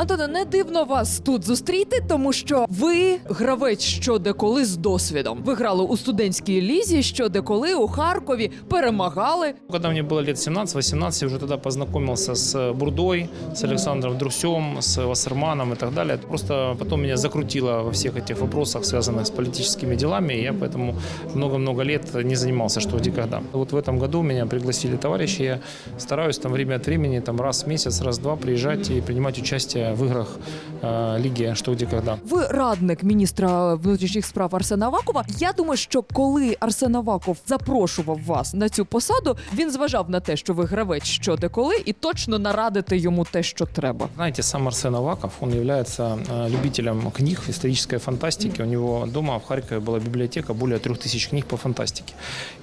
Антоне, не дивно вас тут зустріти, тому що ви гравець що деколи з досвідом. Ви грали у студентській лізі, що деколи у Харкові перемагали. Когда мне было лет 17-18, я уже тогда познакомился с Бурдой, с Александром Друсем, с Вассерманом и так далее. Просто потом меня закрутило во всех этих вопросах, связанных с политическими делами, и я поэтому много-много лет не занимался что где когда. Вот в этом году меня пригласили товарищи, я стараюсь там время от времени, там раз в месяц, раз в два приезжать и принимать участие в играх э, лиги что где когда. Ви радник міністра внутрішніх справ Арсена Авакова. Я думаю, що коли Арсен Аваков запрошував вас на цю посаду, він зважав на те, що ви гравець що деколи, і точно нарадите йому те, що треба. Знаете, сам Арсен Аваков, он является э, любителем книг исторической фантастики. У него дома в Харькове была библиотека, более трех тысяч книг по фантастике.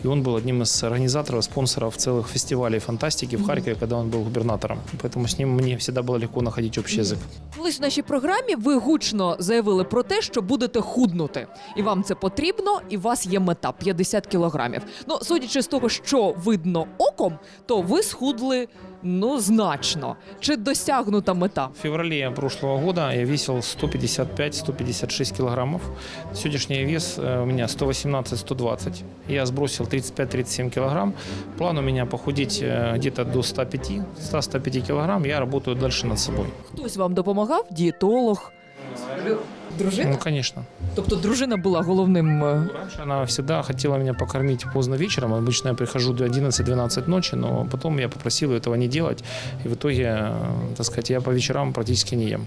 И он был одним из организаторов, спонсоров целых фестивалей фантастики в Харькове, когда он был губернатором. Поэтому с ним мне всегда было легко находить общий язык. Колись в нашій програмі ви гучно заявили про те, що будете худнути, і вам це потрібно, і у вас є мета 50 кілограмів. Ну, судячи з того, що видно оком, то ви схудли ну значно. Чи досягнута мета? В феврале прошлого года я весил 155-156 килограммов. Сегодняшний вес э, у меня 118-120. Я сбросил 35-37 килограмм. План у меня похудеть э, где-то до 105, 100-105 килограмм. Я работаю дальше над собой. Хтось вам допомагав? Дієтолог? Дружина? Ну, конечно. Тобто дружина була головним. е, Раньше она всегда хотела меня покормить поздно вечером. Обычно я прихожу до 11-12 ночи, но потом я попросил ее этого не делать. И в итоге, э, так сказать, я по вечерам практически не ем.